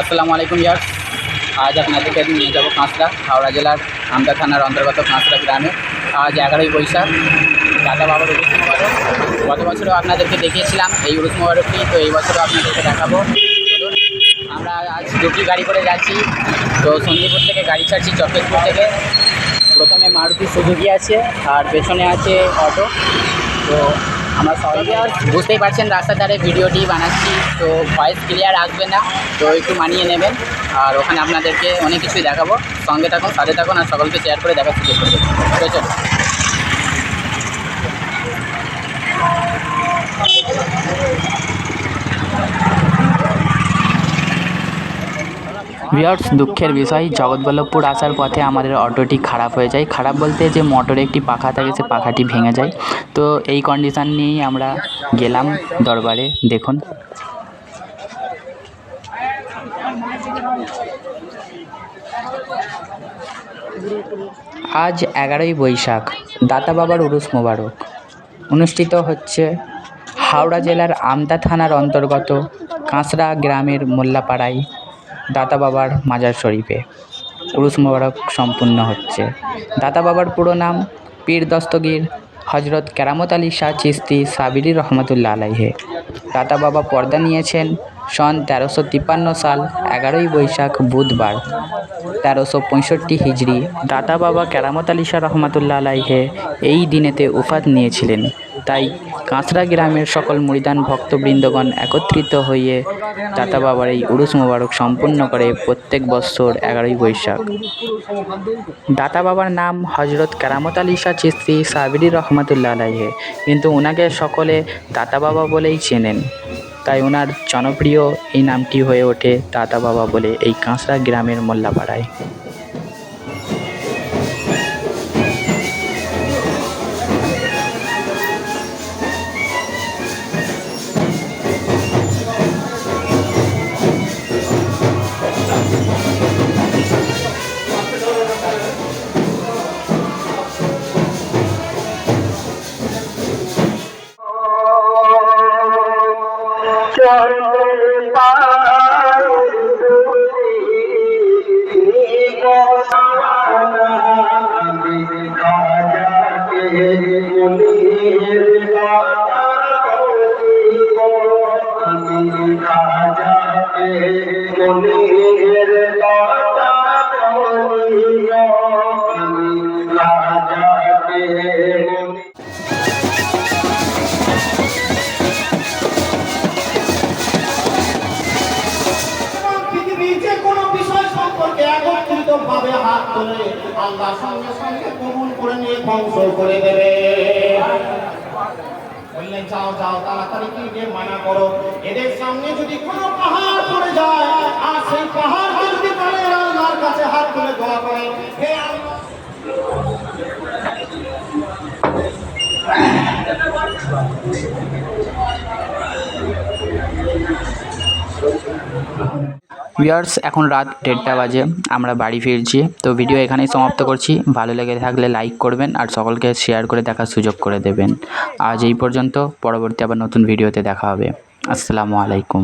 আসসালামু আলাইকুম ইয়ার আজ আপনাদেরকে নিয়ে যাব কাঁচড়া হাওড়া জেলার আমদা থানার অন্তর্গত কাঁচড়া গ্রামে। আজ এগারোই বৈশাখ। দাদা বাবার উরুস মোবারক। গত বছরও আপনাদেরকে দেখিয়েছিলাম এই উরুস মোবারকটি, তো এই বছরও আপনাদেরকে দেখাবো। আমরা আজ দুটি গাড়ি করে যাচ্ছি। তো সন্দীপুর থেকে গাড়ি ছাড়ছি চক্রেশপুর থেকে। প্রথমে মারুতি সুজুকি আছে, আর পেছনে আছে অটো। তো আমরা সবাই আর বুঝতেই পারছেন রাস্তার ধারে ভিডিওটি বানাচ্ছি, তো ভয়েস ক্লিয়ার আসবে না, তো একটু মানিয়ে নেবেন। আর ওখানে আপনাদেরকে অনেক কিছুই দেখাবো। সঙ্গে থাকুন, সাথে থাকুন, আর সকলকে শেয়ার করে দেখার সুযোগ করে দেবো তো চলো ভিওর্স দুঃখের বিষয়, জগৎবল্লভপুর আসার পথে আমাদের অটোটি খারাপ হয়ে যায়। খারাপ বলতে যে মোটরে একটি পাখা থাকে, সে পাখাটি ভেঙে যায়। তো এই কন্ডিশান নিয়েই আমরা গেলাম দরবারে, দেখুন। আজ এগারোই বৈশাখ, দাতা বাবার উরুস মোবারক। অনুষ্ঠিত হচ্ছে হাওড়া জেলার আমতা থানার অন্তর্গত কাঁচড়া গ্রামের মোল্লাপাড়ায়। দাতা বাবার মাজার শরীফে। উরুস মোবারক সম্পূর্ণ হচ্ছে। দাতা বাবার পুরো নাম পীর দস্তগীর হজরত কেরামত আলী শাহ চিস্তি সাবিরি রহমতুল্লাহ আলাইহে। দাতা বাবা পর্দা নিয়েছেন সন তেরোশো তিপ্পান্ন সাল এগারোই বৈশাখ বুধবার। তেরোশো পঁয়ষট্টি হিজড়ি দাতা বাবা কেরামত আলী শাহ রহমতুল্লাহ আলাইহে এই দিনেতে উফাত নিয়েছিলেন। তাই কাঁচড়া গ্রামের সকল মরিদান ভক্তবৃন্দগণ একত্রিত হয়ে দাতা বাবার এই উরুস মোবারক সম্পূর্ণ করে প্রত্যেক বৎসর এগারোই বৈশাখ। দাতা বাবার নাম হজরত কারামত আলী শাহ চিস্তি সাবিরি রহমতুল্লাহ আলাইহে। কিন্তু ওনাকে সকলে দাতা বাবা বলেই চেনেন। তাই ওনার জনপ্রিয় এই নামটি হয়ে ওঠে দাতা বাবা বলে এই কাঁচড়া গ্রামের মোল্লাপাড়ায়। Lord. ভাবে হাত তোলে আল্লাহ সঙ্গে সঙ্গে কবুল করে নিয়ে ধ্বংস করে দেবে। বললেন, যাও যাও, তাড়াতাড়ি কি যে মানা করো। এদের সামনে যদি কোনো পাহাড় পড়ে যায়, আর সেই পাহাড় যদি পারে আল্লাহর কাছে হাত তুলে দোয়া করে, হে আল্লাহ! ভিউয়ার্স এখন রাত দেড়টা বাজে, আমরা বাড়ি ফিরছি। তো ভিডিও এখানেই সমাপ্ত করছি। ভালো লেগে থাকলে লাইক করবেন আর সকলকে শেয়ার করে দেখার সুযোগ করে দেবেন। আজ এই পর্যন্ত, পরবর্তী আবার নতুন ভিডিওতে দেখা হবে। আসসালামু আলাইকুম।